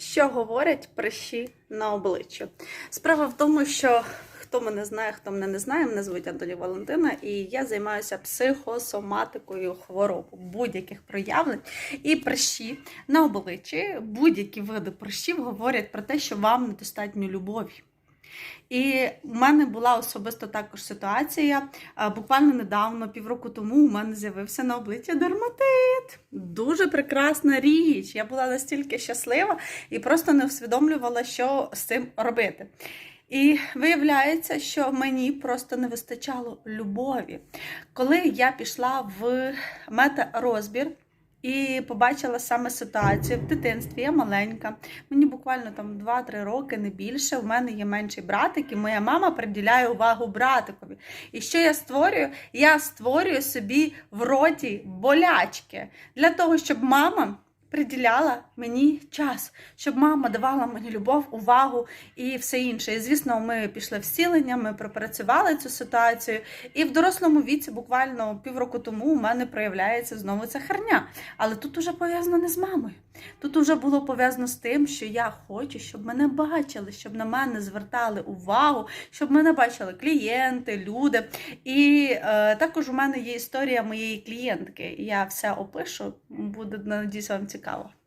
Що говорять прищі на обличчі? Справа в тому, що хто мене знає, хто мене не знає, мене звуть Антоні Валентина, і я займаюся психосоматикою хвороб, будь-яких проявлень. І прищі на обличчі, будь-які види прищів говорять про те, що вам недостатньо любові. І в мене була особисто також ситуація. Буквально недавно, півроку тому, у мене з'явився на обличчі дерматит. Дуже прекрасна річ. Я була настільки щаслива і просто не усвідомлювала, що з цим робити. І виявляється, що мені просто не вистачало любові. Коли я пішла в мета-розбір, і побачила саме ситуацію в дитинстві. Я маленька, мені буквально там 2-3 роки, не більше. У мене є менший братик, і моя мама приділяє увагу братикові. І що я створюю? Я створюю собі в роті болячки для того, щоб мама. Приділяла мені час, щоб мама давала мені любов, увагу і все інше. І звісно, ми пішли в сілення, ми пропрацювали цю ситуацію. І в дорослому віці, буквально півроку тому, у мене проявляється знову ця херня. Але тут уже пов'язано не з мамою. Тут уже було пов'язано з тим, що я хочу, щоб мене бачили, щоб на мене звертали увагу, щоб мене бачили клієнти, люди. І е, також у мене є історія моєї клієнтки. Я все опишу, буде надіюсь вам цікаво. cabo.